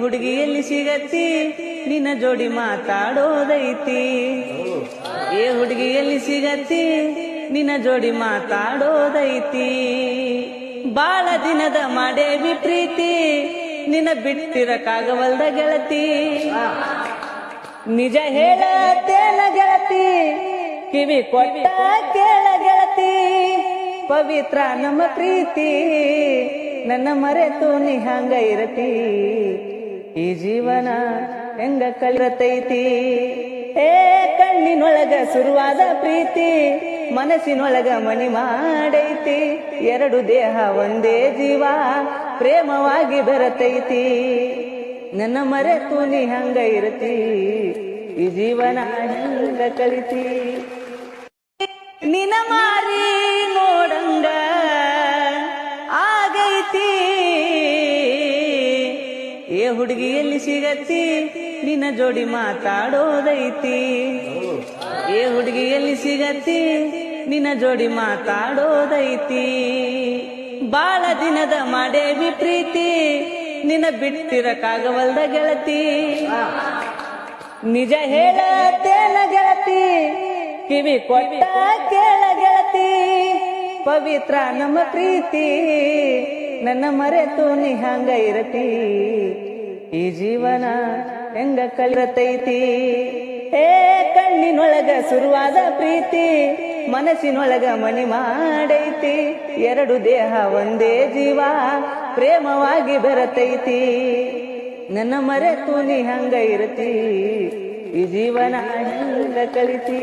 ಹುಡುಗಿ ಎಲ್ಲಿ ಸಿಗತ್ತಿ, ನಿನ್ನ ಜೋಡಿ ಮಾತಾಡೋದೈತಿ. ಏ ಹುಡುಗಿ ಎಲ್ಲಿ ಸಿಗತ್ತಿ, ನಿನ್ನ ಜೋಡಿ ಮಾತಾಡೋದೈತಿ. ಬಾಳ ದಿನದ ಮಾಡೇವಿ ಪ್ರೀತಿ ನಿನ್ನ ಬಿಟ್ಟಿರಕ್ಕಾಗವಲ್ದ ಗೆಳತಿ. ನಿಜ ಹೇಳತ್ತೇನ ಗೆಳತಿ, ಕಿವಿ ಕೊಟ್ಟ ಕೇಳ ಗೆಳತಿ. ಪವಿತ್ರ ನಮ್ಮ ಪ್ರೀತಿ, ನನ್ನ ಮರೆತು ನೀ ಹಂಗ ಇರತಿ. ಈ ಜೀವನ ಹೆಂಗ ಕಲಿರತೈತಿ ಏ, ಕಣ್ಣಿನೊಳಗ ಶುರುವಾದ ಪ್ರೀತಿ, ಮನಸ್ಸಿನೊಳಗ ಮಣಿ ಮಾಡೈತಿ. ಎರಡು ದೇಹ ಒಂದೇ ಜೀವ, ಪ್ರೇಮವಾಗಿ ಬರತೈತಿ. ನನ್ನ ಮರೆತು ನೀ ಹಂಗ ಇರತಿ ಈ ಜೀವನ ಹೆಂಗ ಕಲಿತಿ? ನಿನ ಮಾರಿ ಏ ಹುಡುಗಿ ಎಲ್ಲಿ ಸಿಗತ್ತಿ, ನಿನ್ನ ಜೋಡಿ ಮಾತಾಡೋದೈತಿ. ಏ ಹುಡುಗಿ ಎಲ್ಲಿ ಸಿಗತ್ತಿ, ನಿನ್ನ ಜೋಡಿ ಮಾತಾಡೋದೈತಿ. ಬಾಳ ದಿನದ ಮಾಡೇವಿ ಪ್ರೀತಿ ನಿನ್ನ ಬಿಟ್ಟಿರಕಾಗವಲ್ದ ಗೆಳತಿ. ನಿಜ ಹೇಳತ್ತೇನ ಗೆಳತಿ, ಕಿವಿ ಕೊಟ್ಟ ಕೇಳ ಗೆಳತಿ. ಪವಿತ್ರ ನಮ್ಮ ಪ್ರೀತಿ, ನನ್ನ ಮರೆತು ನೀ ಹಂಗ ಇರತಿ. ಈ ಜೀವನ ಹೆಂಗ ಕಲಿರತೈತಿ ಏ, ಕಣ್ಣಿನೊಳಗ ಶುರುವಾದ ಪ್ರೀತಿ, ಮನಸ್ಸಿನೊಳಗ ಮಣಿ ಮಾಡೈತಿ. ಎರಡು ದೇಹ ಒಂದೇ ಜೀವ, ಪ್ರೇಮವಾಗಿ ಬರತೈತಿ. ನನ್ನ ಮರೆತು ನೀ ಹಂಗ ಇರತಿ. ಈ ಜೀವನ ಹೆಂಗ ಕಲಿತಿ?